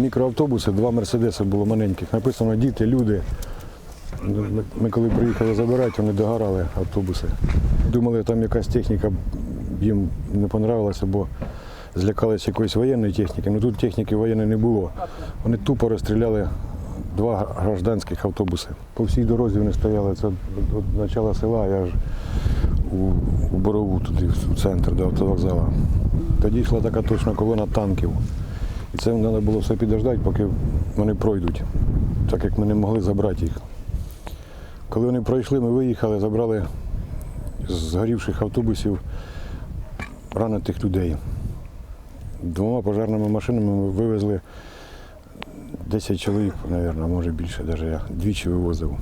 мікроавтобуси, два мерседеси було маленьких. Написано діти, люди. Ми- коли приїхали забирати, вони догорали автобуси. Думали, там якась техніка їм не понравилася, бо злякалися якоїсь воєнної техніки. Ну тут техніки воєнної не було. Вони тупо розстріляли два гражданських автобуси. По всій дорозі вони стояли. Це від початку села, я ж у, у Борову, туди, в центр до автовокзалу. Тоді йшла така точна колона танків. І це треба було все підождати, поки вони пройдуть, так як ми не могли забрати їх. Коли вони пройшли, ми виїхали, забрали з згорівших автобусів ранених людей. Двома пожежними машинами ми вивезли 10 чоловік, мабуть, може більше, навіть я двічі вивозив.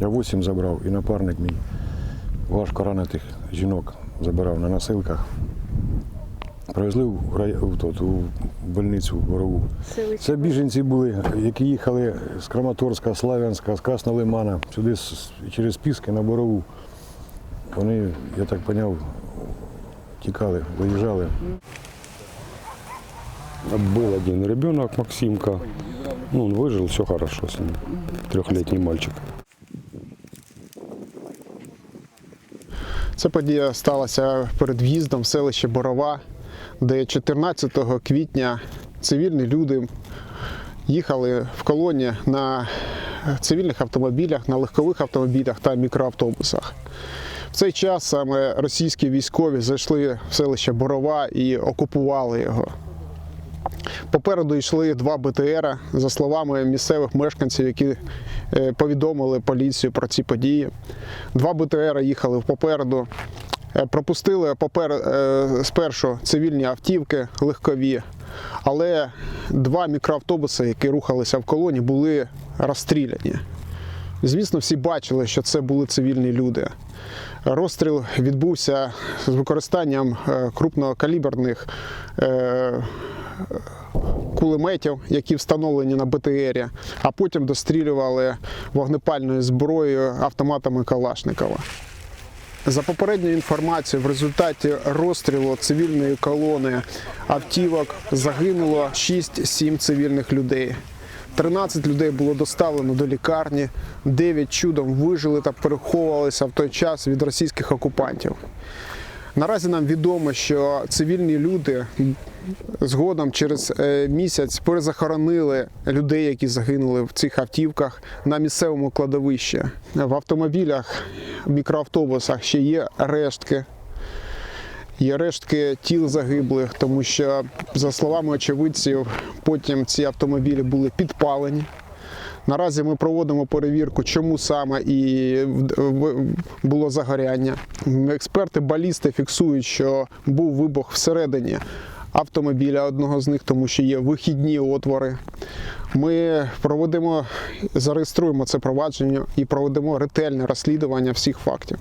Я 8 забрав і напарник мій важко ранених жінок забирав на носилках. Привезли в, рай... в, тот, у больницю в Борову. Це біженці були, які їхали з Краматорська, Славянська, з Красного Лимана, сюди через Піски на Борову. Вони, я так зрозумів, тікали, виїжджали. Был один ребенок, Максимка. Ну, он выжил, все хорошо с ним. Трехлетний мальчик. Ця подія сталася перед в'їздом в селище Борова, де 14 квітня цивільні люди їхали в колоні на цивільних автомобілях, на легкових автомобілях та мікроавтобусах. В цей час саме російські військові зайшли в селище Борова і окупували його. Попереду йшли два БТРа, за словами місцевих мешканців, які е, повідомили поліцію про ці події. Два БТРа їхали попереду. Е, Пропустили попер... е, спершу цивільні автівки легкові, але два мікроавтобуси, які рухалися в колоні, були розстріляні. Звісно, всі бачили, що це були цивільні люди. Розстріл відбувся з використанням е, крупнокаліберних кулеметів, які встановлені на БТРі, а потім дострілювали вогнепальною зброєю автоматами Калашникова. За попередньою інформацією, в результаті розстрілу цивільної колони автівок загинуло 6-7 цивільних людей. 13 людей було доставлено до лікарні, 9 чудом вижили та переховувалися в той час від російських окупантів. Наразі нам відомо, що цивільні люди згодом через е, місяць перезахоронили людей, які загинули в цих автівках на місцевому кладовищі. В автомобілях, мікроавтобусах ще є рештки. Є рештки тіл загиблих, тому що, за словами очевидців, потім ці автомобілі були підпалені. Наразі ми проводимо перевірку, чому саме і було загоряння. Експерти балісти фіксують, що був вибух всередині автомобіля одного з них, тому що є вихідні отвори. Ми проводимо, зареєструємо це провадження і проведемо ретельне розслідування всіх фактів.